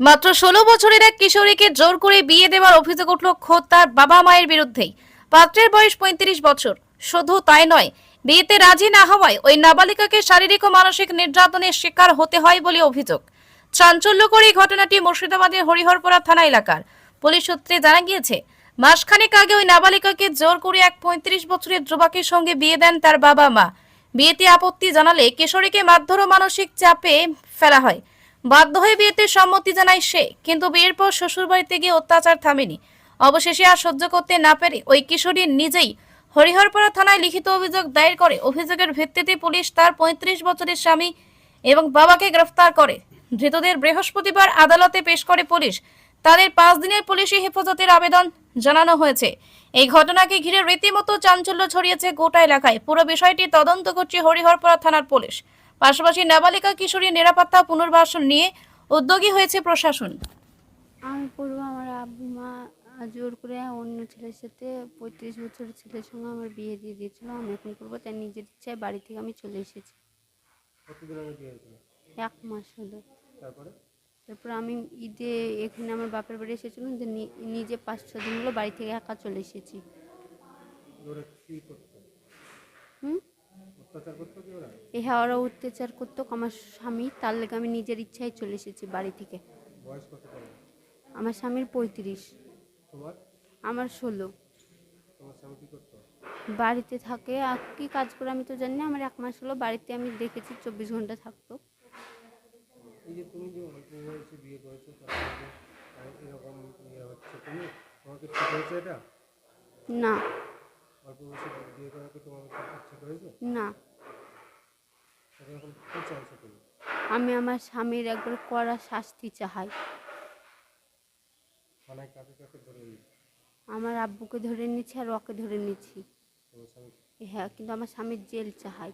মাত্র ষোলো বছরের এক কিশোরীকে জোর করে বিয়ে দেওয়ার অভিযোগ উঠল খোদ তার বাবা মায়ের বিরুদ্ধেই। পাত্রের বয়স পঁয়ত্রিশ বছর। শুধু তাই নয়, বিয়েতে রাজি না হওয়ায় ওই নাবালিকাকে শারীরিক ও মানসিক নির্যাতনের শিকার হতে হয় বলে অভিযোগ। চাঞ্চল্যকর এই ঘটনাটি মুর্শিদাবাদের হরিহরপুরা থানা এলাকার। পুলিশ সূত্রে জানা গিয়েছে, মাসখানেক আগে ওই নাবালিকাকে জোর করে এক পঁয়ত্রিশ বছরের যুবকের সঙ্গে বিয়ে দেন তার বাবা মা। বিয়েতে আপত্তি জানালে কিশোরীকে মারধর মানসিক চাপে ফেলা হয়। বাধ্য হয়ে বিয়েতে সম্মতি জানায় সে, কিন্তু বিয়ের পর শ্বশুরবাড়িতে গিয়ে অত্যাচার থামেনি। অবশেষে আর সহ্য করতে না পেরে ওই কিশোরী নিজেই হরিহরপাড়া থানায় লিখিত অভিযোগ দায়ের করে। অভিযোগের ভিত্তিতে পুলিশ তার পঁয়ত্রিশ বছরের স্বামী এবং বাবাকে গ্রেফতার করে। ধৃতদের বৃহস্পতিবার আদালতে পেশ করে পুলিশ। তাদের পাঁচ দিনের পুলিশি হেফাজতের আবেদন জানানো হয়েছে। এই ঘটনাকে ঘিরে রীতিমতো চাঞ্চল্য ছড়িয়েছে গোটা এলাকায়। পুরো বিষয়টি তদন্ত করছে হরিহরপাড়া থানার পুলিশ। পাশাপাশি নাবালিকা কিশোরী নিরাপত্তা পুনর্বাসন নিয়ে উদ্যোগী হয়েছে প্রশাসন। আমি পড়ব আমার আব্বু মা জোর করে অন্য ছেলের সাথে পঁয়ত্রিশ বছরের ছেলের সঙ্গে আমার বিয়ে দিয়ে দিয়েছিল আমি এখন করব তাই নিজের ইচ্ছায় বাড়ি থেকে আমি চলে এসেছি। এক মাস হলো। তারপরে? তারপর আমি ঈদে এখানে আমার বাপের বাড়ি এসেছিলাম যে নি- নিজে পাঁচ ছ দিন হলো বাড়ি থেকে একা চলে এসেছি। হুম? এ হ্যাঁ ওরা অত্যাচার করতো আমার স্বামী তার লেগে আমি নিজের ইচ্ছায় চলে এসেছি বাড়ি থেকে। আমার স্বামীর পঁয়ত্রিশ। আমার ষোলো। বাড়িতে থাকে। আর কি কাজ করে আমি তো জানি না আমার এক মাস হলো বাড়িতে আমি দেখেছি চব্বিশ ঘণ্টা থাকতো। এই যে তুমি যে অল্প বয়সে বিয়ে করা কি তোমার ঠিক হয়েছে না। এখন কি চাইছো তুমি? আমি আমার স্বামীর একবার কড়া শাস্তি চাই। মানে কাকে কাকে ধরে আমার আব্বুকে ধরে নিয়েছি আর ওকে ধরে নিয়েছি। হ্যাঁ কিন্তু আমার স্বামীর জেল চাই।